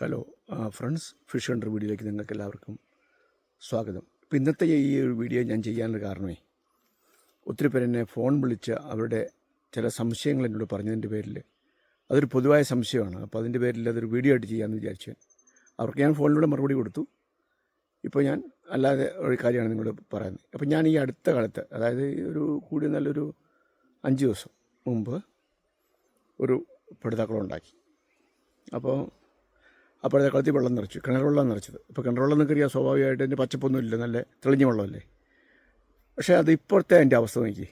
Hello friends fish Hunter വീഡിയോയിലേക്ക് നിങ്ങൾക്ക് എല്ലാവർക്കും സ്വാഗതം. ഇപ്പം ഇന്നത്തെ ഈ ഒരു വീഡിയോ ഞാൻ ചെയ്യാനുള്ള കാരണമേ ഒത്തിരി പേര് എന്നെ ഫോൺ വിളിച്ച് അവരുടെ ചില സംശയങ്ങൾ എന്നോട് പറഞ്ഞതിന്റെ പേരിൽ അതൊരു പൊതുവായ സംശയമാണ്. അപ്പോൾ അതിന്റെ പേരിൽ അതൊരു വീഡിയോ ആയിട്ട് ചെയ്യാമെന്ന് വിചാരിച്ചു അവർക്ക് ഞാൻ ഫോണിലൂടെ മറുപടി കൊടുത്തു. ഇപ്പോൾ ഞാൻ അല്ലാതെ ഒരു കാര്യമാണ് നിങ്ങളോട് പറയുന്നത്. അപ്പോൾ ഞാൻ ഈ അടുത്ത കാലത്ത് അതായത് ഒരു കൂടി നല്ലൊരു അഞ്ച് ദിവസം മുമ്പ് ഒരു പിടുത്താക്കുളം ഉണ്ടാക്കി. അപ്പോൾ അപ്പോഴത്തെ കളത്തിൽ വെള്ളം നിറച്ചു. കിണർ വെള്ളം നിറച്ചത്. ഇപ്പോൾ കിണർ വെള്ളം സ്വാഭാവികമായിട്ട് അതിന്റെ പച്ചപ്പൊന്നുമില്ല നല്ല തെളിഞ്ഞ വെള്ളമല്ലേ? പക്ഷേ അത് ഇപ്പോഴത്തെ അതിന്റെ അവസ്ഥ നോക്കി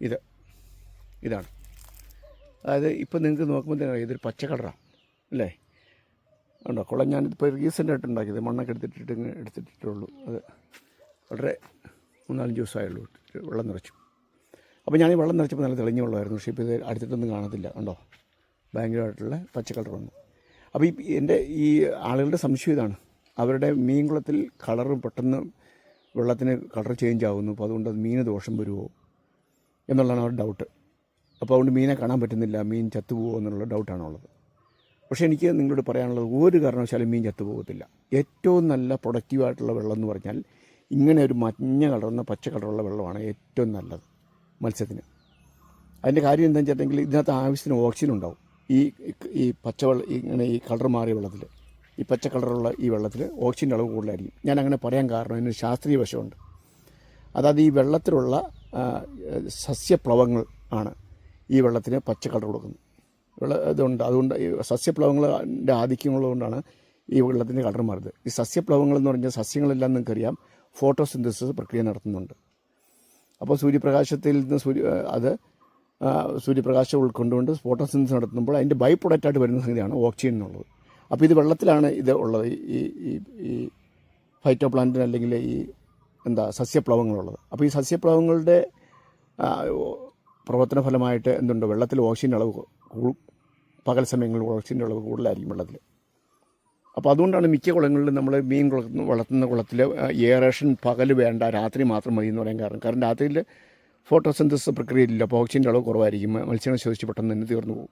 ഇത്. ഇതാണ്. അതായത് ഇപ്പം നിങ്ങൾക്ക് നോക്കുമ്പോൾ തന്നെ ഇതൊരു പച്ച കളറാണ് അല്ലേ ഉണ്ടോ കുളം ഞാനിപ്പോൾ റീസെന്റ് ആയിട്ട് ഉണ്ടാക്കിയത്. മണ്ണൊക്കെ എടുത്തിട്ടിട്ട് എടുത്തിട്ടിട്ടുള്ളൂ. അത് വളരെ മൂന്നാലഞ്ച് ദിവസമായുള്ളൂ. വെള്ളം നിറച്ചു. അപ്പോൾ ഞാൻ ഈ വെള്ളം നിറച്ചപ്പോൾ നല്ല തെളിഞ്ഞ വെള്ളമായിരുന്നു. പക്ഷേ ഇപ്പോൾ ഇത് അടുത്തിട്ടൊന്നും കാണത്തില്ല. ഉണ്ടോ ഭയങ്കരമായിട്ടുള്ള പച്ച കളർ വന്നു. അപ്പോൾ ഈ എന്റെ ഈ ആളുകളുടെ സംശയം ഇതാണ്. അവരുടെ മീൻകുളത്തിൽ കളറ് പെട്ടെന്ന് വെള്ളത്തിന് കളർ ചേഞ്ച് ആകുന്നു അപ്പോൾ അതുകൊണ്ട് അത് മീന് ദോഷം വരുമോ എന്നുള്ളതാണ് അവരുടെ ഡൗട്ട് അപ്പോൾ അതുകൊണ്ട് മീനെ കാണാൻ പറ്റുന്നില്ല മീൻ ചത്തുപോകുമോ എന്നുള്ള ഡൗട്ടാണുള്ളത് പക്ഷേ എനിക്ക് നിങ്ങളോട് പറയാനുള്ളത് ഒരു കാരണവശാലും മീൻ ചത്തുപോകത്തില്ല. ഏറ്റവും നല്ല പ്രൊഡക്റ്റീവായിട്ടുള്ള വെള്ളം എന്ന് പറഞ്ഞാൽ ഇങ്ങനെ ഒരു മഞ്ഞ കളറുന്ന പച്ച കളറുള്ള വെള്ളമാണ് ഏറ്റവും നല്ലത് മത്സ്യത്തിന്. അതിന്റെ കാര്യം എന്താണെന്ന് വെച്ചിട്ടുണ്ടെങ്കിൽ ഇതിനകത്ത് ആവശ്യത്തിന് ഓക്സിജൻ ഉണ്ടാവും. ഈ ഈ പച്ചവെള്ളം ഇങ്ങനെ ഈ കളർ മാറിയ വെള്ളത്തിൽ ഈ പച്ച കളറുള്ള ഈ വെള്ളത്തിൽ ഓക്സിജന്റെ അളവ് കൂടുതലായിരിക്കും. ഞാൻ അങ്ങനെ പറയാൻ കാരണം ഇതിന് ശാസ്ത്രീയ വശമുണ്ട്. അതായത് ഈ വെള്ളത്തിലുള്ള സസ്യപ്ലവങ്ങൾ ആണ് ഈ വെള്ളത്തിന് പച്ച കളർ കൊടുക്കുന്നത്. വെള്ള ഇതുണ്ട് അതുകൊണ്ട് ഈ സസ്യപ്ലവങ്ങളുടെ ആധിക്യമുള്ളതുകൊണ്ടാണ് ഈ വെള്ളത്തിന്റെ കളർ മാറുന്നത് ഈ സസ്യപ്ലവങ്ങൾ എന്ന് പറഞ്ഞാൽ സസ്യങ്ങളെല്ലാം നിങ്ങൾക്കറിയാം ഫോട്ടോസിന്തസിസ് പ്രക്രിയ നടത്തുന്നുണ്ട്. അപ്പോൾ സൂര്യപ്രകാശത്തിൽ നിന്ന് സൂര്യ അത് സൂര്യപ്രകാശം ഉൾക്കൊണ്ടുകൊണ്ട് ഫോട്ടോസിന്തസിസ് നടത്തുമ്പോൾ അതിന്റെ ബൈ പ്രൊഡക്റ്റായിട്ട് വരുന്ന സംഗതിയാണ് ഓക്സിജൻ എന്നുള്ളത്. അപ്പോൾ ഇത് വെള്ളത്തിലാണ് ഇത് ഉള്ളത്. ഈ ഈ ഈ ഫൈറ്റോ പ്ലാന്റിന് അല്ലെങ്കിൽ ഈ എന്താ സസ്യപ്ലവങ്ങളുള്ളത്. അപ്പോൾ ഈ സസ്യപ്ലവങ്ങളുടെ പ്രവർത്തന ഫലമായിട്ട് എന്തുണ്ട്? വെള്ളത്തിൽ ഓക്സിജന്റെ അളവ് പകൽ സമയങ്ങളിൽ ഓക്സിജന്റെ അളവ് കൂടുതലായിരിക്കും വെള്ളത്തിൽ. അപ്പോൾ അതുകൊണ്ടാണ് മിക്ക കുളങ്ങളിലും നമ്മൾ മീൻ കുളത്തുന്ന വളർത്തുന്ന കുളത്തിൽ എയറേഷൻ പകൽ വേണ്ട രാത്രി മാത്രം മതി എന്ന് പറയാൻ കാരണം. കാരണം രാത്രിയിൽ ഫോട്ടോസിന്തസിസ് പ്രക്രിയയില്ല അപ്പോൾ ഓക്സിജന്റെ അളവ് കുറവായിരിക്കും. മത്സ്യങ്ങൾ ശ്വസിച്ച് പെട്ടെന്ന് തന്നെ തീർന്നു പോകും.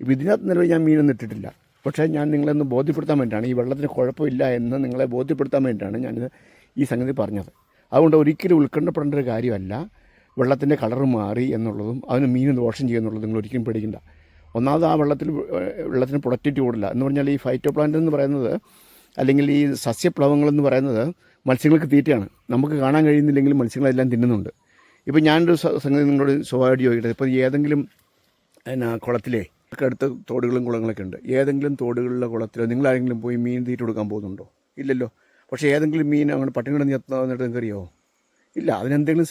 ഇപ്പോൾ ഇതിനകത്ത് നിലവിൽ ഞാൻ മീനൊന്നും ഇട്ടിട്ടില്ല. പക്ഷേ ഞാൻ നിങ്ങളെന്ന് ബോധ്യപ്പെടുത്താൻ വേണ്ടിയിട്ടാണ്. ഈ വെള്ളത്തിന് കുഴപ്പമില്ല എന്ന് നിങ്ങളെ ബോധ്യപ്പെടുത്താൻ വേണ്ടിയിട്ടാണ് ഞാനിത് ഈ സംഗതി പറഞ്ഞത്. അതുകൊണ്ട് ഒരിക്കലും ഉത്കണ്ഠപ്പെടേണ്ട ഒരു കാര്യമല്ല. വെള്ളത്തിന്റെ കളർ മാറി എന്നുള്ളതും അതിന് മീൻ ദോഷം ചെയ്യുന്നുള്ളതും നിങ്ങൾ ഒരിക്കലും പേടിക്കണ്ട. ഒന്നാമത് ആ വെള്ളത്തിൽ വെള്ളത്തിന് പ്രൊഡക്റ്റിവിറ്റി കൂടില്ല എന്ന് പറഞ്ഞാൽ ഈ ഫൈറ്റോ പ്ലാന്റ് എന്ന് പറയുന്നത് അല്ലെങ്കിൽ ഈ സസ്യപ്ലവങ്ങൾ എന്ന് പറയുന്നത് മത്സ്യങ്ങൾക്ക് തീറ്റയാണ്. നമുക്ക് കാണാൻ കഴിയുന്നില്ലെങ്കിലും മത്സ്യങ്ങളെല്ലാം തിന്നുന്നുണ്ട്. ഇപ്പോൾ ഞാനൊരു സംഗതി നിങ്ങളോട് സ്വാഭാവികം ചോദിക്കട്ടെ? ഇപ്പോൾ ഏതെങ്കിലും എന്നാ കുളത്തിലെ അടുത്ത തോടുകളും കുളങ്ങളൊക്കെ ഉണ്ട്. ഏതെങ്കിലും തോടുകളിലെ കുളത്തിലോ നിങ്ങൾ ആരെങ്കിലും പോയി മീൻ തീറ്റ കൊടുക്കാൻ പോകുന്നുണ്ടോ? ഇല്ലല്ലോ. പക്ഷേ ഏതെങ്കിലും മീൻ അങ്ങനെ പട്ടിണി കിടന്ന് ചെത്തുന്നിട്ട് നിങ്ങൾക്കറിയോ? ഇല്ല. അതിനെന്തെങ്കിലും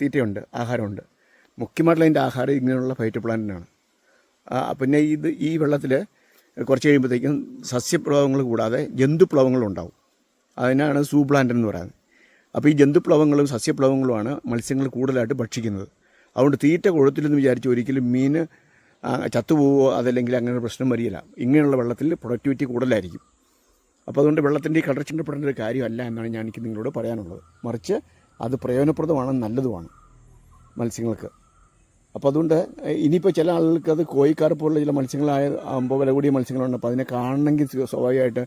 തീറ്റയുണ്ട് ആഹാരമുണ്ട്. മുഖ്യമായിട്ടുള്ള അതിന്റെ ആഹാരം ഇങ്ങനെയുള്ള ഫൈറ്റ് പ്ലാന്റിനാണ്. പിന്നെ ഇത് ഈ വെള്ളത്തിൽ കുറച്ച് കഴിയുമ്പോഴത്തേക്കും സസ്യപ്ലവങ്ങൾ കൂടാതെ ജന്തുപ്ലവങ്ങളുണ്ടാവും അതിനാണ് സൂ പ്ലാന്റ് എന്ന് പറയുന്നത്. അപ്പോൾ ഈ ജന്തുപ്ലവങ്ങളും സസ്യപ്ലവങ്ങളുമാണ് മത്സ്യങ്ങൾ കൂടുതലായിട്ട് ഭക്ഷിക്കുന്നത്. അതുകൊണ്ട് തീറ്റ കൊഴുത്തില്ലെന്ന് വിചാരിച്ച് ഒരിക്കലും മീൻ ചത്തുപോവോ അതല്ലെങ്കിൽ അങ്ങനെ ഒരു പ്രശ്നം വരികയില്ല. ഇങ്ങനെയുള്ള വെള്ളത്തിൽ പ്രൊഡക്ടിവിറ്റി കൂടുതലായിരിക്കും. അപ്പോൾ അതുകൊണ്ട് വെള്ളത്തിന്റെ ഈ കടച്ചിണ്ടപ്പെടേണ്ട ഒരു കാര്യമല്ല എന്നാണ് ഞാൻ എനിക്ക് നിങ്ങളോട് പറയാനുള്ളത്. മറിച്ച് അത് പ്രയോജനപ്രദമാണ് നല്ലതുമാണ് മത്സ്യങ്ങൾക്ക്. അപ്പോൾ അതുകൊണ്ട് ഇനിയിപ്പോൾ ചില ആളുകൾക്ക് അത് കോഴിക്കാർ പോലുള്ള ചില മത്സ്യങ്ങളായ ആകുമ്പോൾ വില കൂടിയ മത്സ്യങ്ങളുണ്ട് അപ്പോൾ അതിനെ കാണണമെങ്കിൽ സ്വാഭാവികമായിട്ട്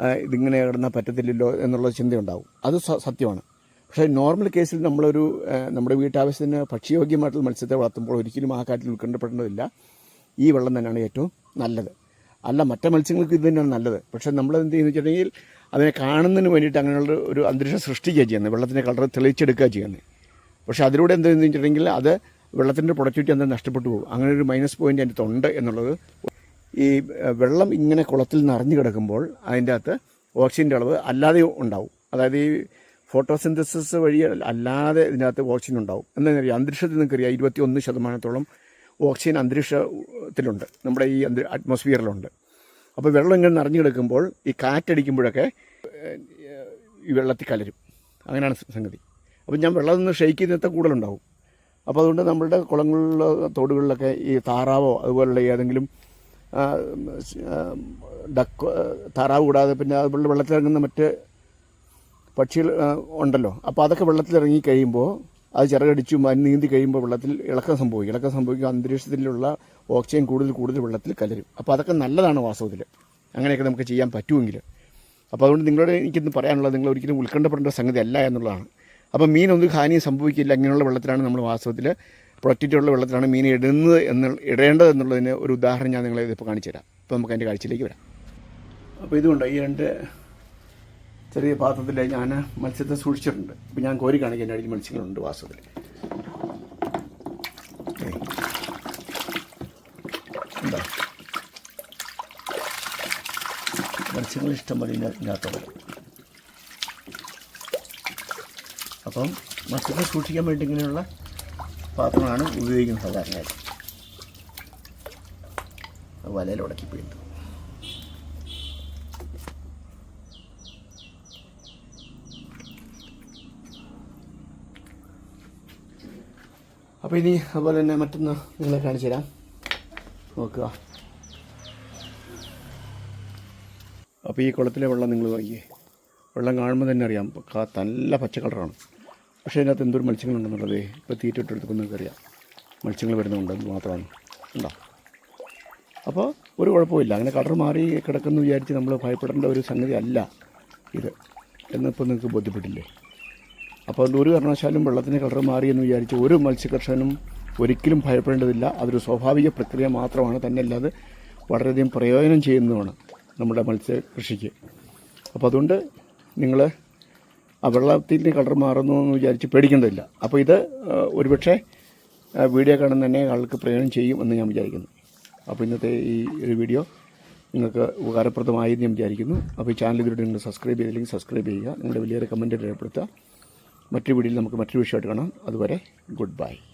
ഇതിങ്ങനെ കിടന്നാൽ പറ്റത്തില്ലല്ലോ എന്നുള്ള ചിന്തയുണ്ടാവും. അത് സത്യമാണ്. പക്ഷേ നോർമൽ കേസിൽ നമ്മളൊരു നമ്മുടെ വീട്ടാവശ്യത്തിന് ഭക്ഷ്യയോഗ്യമായിട്ടുള്ള മത്സ്യത്തെ വളർത്തുമ്പോൾ ഒരിക്കലും ആ കാറ്റിൽ ഉത്കണ്ഠപ്പെടേണ്ടതില്ല ഈ വെള്ളം തന്നെയാണ് ഏറ്റവും നല്ലത്. അല്ല മറ്റേ മത്സ്യങ്ങൾക്ക് ഇത് തന്നെയാണ് നല്ലത്. പക്ഷേ നമ്മൾ എന്ത് ചെയ്യുന്നു വെച്ചിട്ടുണ്ടെങ്കിൽ അതിനെ കാണുന്നതിന് വേണ്ടിയിട്ട് അങ്ങനെയുള്ള ഒരു അന്തരീക്ഷം സൃഷ്ടിക്കുക ചെയ്യുന്നത്. വെള്ളത്തിന്റെ കളർ തെളിയിച്ചെടുക്കുക ചെയ്യുന്നത്. പക്ഷേ അതിലൂടെ എന്തെന്ന് വെച്ചിട്ടുണ്ടെങ്കിൽ അത് വെള്ളത്തിന്റെ പ്രൊഡക്ടിവിറ്റി എന്താ നഷ്ടപ്പെട്ടു പോകും. അങ്ങനെ ഒരു മൈനസ് പോയിന്റ് അതിന്റെ ഉണ്ട് എന്നുള്ളത് ഈ വെള്ളം ഇങ്ങനെ കുളത്തിൽ നിറഞ്ഞു കിടക്കുമ്പോൾ അതിന്റെ അകത്ത് ഓക്സിജന്റെ അളവ് അല്ലാതെ ഉണ്ടാവും. അതായത് ഈ ഫോട്ടോസിന്തസിസ് വഴി അല്ലാതെ ഇതിനകത്ത് ഓക്സിജൻ ഉണ്ടാവും. എന്താണെന്നറിയാം? അന്തരീക്ഷത്തിൽ നിങ്ങൾക്കറിയാം ഇരുപത്തി ഒന്ന് ശതമാനത്തോളം ഓക്സിജൻ അന്തരീക്ഷത്തിലുണ്ട്. നമ്മുടെ ഈ അറ്റ്മോസ്ഫിയറിലുണ്ട്. അപ്പോൾ വെള്ളം ഇങ്ങനെ നിറഞ്ഞു കിടക്കുമ്പോൾ ഈ കാറ്റടിക്കുമ്പോഴൊക്കെ ഈ വെള്ളത്തിൽ കലരും. അങ്ങനെയാണ് സംഗതി. അപ്പോൾ ഞാൻ വെള്ളം നിന്ന് ഷെയ്ക്ക് ചെയ്യുന്നത്തെ കൂടുതലുണ്ടാവും. അപ്പോൾ അതുകൊണ്ട് നമ്മളുടെ കുളങ്ങളിലോ തോടുകളിലൊക്കെ ഈ താറാവോ അതുപോലുള്ള ഏതെങ്കിലും ഡക്ക് താറാവ് കൂടാതെ പിന്നെ അതുപോലെ വെള്ളത്തിലിറങ്ങുന്ന മറ്റ് പക്ഷികൾ ഉണ്ടല്ലോ. അപ്പോൾ അതൊക്കെ വെള്ളത്തിലിറങ്ങി കഴിയുമ്പോൾ അത് ചിറകടിച്ചും അതിന് നീന്തി കഴിയുമ്പോൾ വെള്ളത്തിൽ ഇളക്കം സംഭവിക്കും. ഇളക്കം സംഭവിക്കും അന്തരീക്ഷത്തിലുള്ള ഓക്സിജൻ കൂടുതൽ കൂടുതൽ വെള്ളത്തിൽ കലരും. അപ്പോൾ അതൊക്കെ നല്ലതാണ് വാസ്തവത്തിൽ അങ്ങനെയൊക്കെ നമുക്ക് ചെയ്യാൻ പറ്റുമെങ്കിൽ അപ്പോൾ അതുകൊണ്ട് നിങ്ങളോട് എനിക്കിന്ന് പറയാനുള്ളത് നിങ്ങൾ ഒരിക്കലും ഉത്കണ്ഠപ്പെടേണ്ട സംഗതി അല്ല എന്നുള്ളതാണ്. അപ്പോൾ മീനൊന്നും ഹാനിയും സംഭവിക്കില്ല ഇങ്ങനെയുള്ള വെള്ളത്തിലാണ് നമ്മൾ വാസ്തവത്തിൽ പ്രൊട്ടക്റ്റിലുള്ള വെള്ളത്തിലാണ് മീൻ ഇടുന്നത് എന്ന് ഇടേണ്ടത് എന്നുള്ളതിന് ഒരു ഉദാഹരണം ഞാൻ നിങ്ങളെ ഇതിപ്പോൾ കാണിച്ചു തരാം അപ്പോൾ നമുക്ക് അതിന്റെ കാഴ്ചയിലേക്ക് വരാം. അപ്പോൾ ഇതുകൊണ്ട് ഈ രണ്ട് ചെറിയ പാത്രത്തിൽ ഞാൻ മത്സ്യത്തെ സൂക്ഷിച്ചിട്ടുണ്ട്. അപ്പോൾ ഞാൻ കോരി കാണിക്കാൻ അടിയിൽ മത്സ്യങ്ങളുണ്ട് വാസ്തവത്തിൽ മത്സ്യങ്ങൾ ഇഷ്ടം പോലെ ഇതിനകത്തുണ്ട്. അപ്പം മത്സ്യത്തെ സൂക്ഷിക്കാൻ വേണ്ടി ഇങ്ങനെയുള്ള പാത്രമാണ് ഉപയോഗിക്കുന്നത് സാധാരണയായിട്ട്. വലയിൽ ഉടക്കി ഉടക്കിപ്പോയിട്ട് അപ്പോൾ ഇനി അതുപോലെ തന്നെ മറ്റൊന്ന് നിങ്ങളെ കാണിച്ചു തരാം. നോക്കുക. അപ്പോൾ ഈ കുളത്തിലെ വെള്ളം നിങ്ങൾ നോക്കിയേ വെള്ളം കാണുമ്പോൾ തന്നെ അറിയാം. നല്ല പച്ച കളറാണ്. പക്ഷേ അതിനകത്ത് എന്തൊരു മത്സ്യങ്ങളുണ്ടെന്നുള്ളത് ഇപ്പോൾ തീറ്റ ഇട്ടെടുത്തൊക്കെ നിങ്ങൾക്ക് അറിയാം. മത്സ്യങ്ങൾ വരുന്നുണ്ട് അത് മാത്രമാണ്. ഉണ്ടോ? അപ്പോൾ ഒരു കുഴപ്പമില്ല അങ്ങനെ കളർ മാറി കിടക്കുന്നു വിചാരിച്ച് നമ്മൾ ഭയപ്പെടേണ്ട ഒരു സംഗതി അല്ല ഇത് എന്നിപ്പോൾ നിങ്ങൾക്ക് ബോധ്യപ്പെട്ടില്ലേ? അപ്പോൾ അതുകൊണ്ട് ഒരു കാരണവശാലും വെള്ളത്തിന് കളർ മാറി എന്ന് വിചാരിച്ച് ഒരു മത്സ്യകർഷകനും ഒരിക്കലും ഭയപ്പെടേണ്ടതില്ല. അതൊരു സ്വാഭാവിക പ്രക്രിയ മാത്രമാണ്. തന്നെ അല്ലാതെ വളരെയധികം പ്രയോജനം ചെയ്യുന്നതാണ് നമ്മുടെ മത്സ്യ കൃഷിക്ക് അപ്പോൾ അതുകൊണ്ട് നിങ്ങൾ ആ വെള്ളത്തിന്റെ കളർ മാറുന്നു എന്ന് വിചാരിച്ച് പേടിക്കേണ്ടതില്ല. അപ്പോൾ ഇത് ഒരുപക്ഷെ വീഡിയോ കാണുന്ന തന്നെ ആൾക്ക് പ്രയോജനം ചെയ്യും എന്ന് ഞാൻ വിചാരിക്കുന്നു. അപ്പോൾ ഇന്നത്തെ ഈ ഒരു വീഡിയോ നിങ്ങൾക്ക് ഉപകാരപ്രദമായി ഞാൻ വിചാരിക്കുന്നു. അപ്പോൾ ഈ ചാനൽ ഇതിലൂടെ നിങ്ങൾ സബ്സ്ക്രൈബ് ചെയ്തില്ലെങ്കിൽ സബ്സ്ക്രൈബ് ചെയ്യുക. നിങ്ങളുടെ വലിയൊരു കമന്റ് രേഖപ്പെടുത്തുക. മറ്റൊരു വീഡിയോയിൽ നമുക്ക് മറ്റൊരു വിഷയമായിട്ട് കാണാം. അതുവരെ ഗുഡ് ബൈ.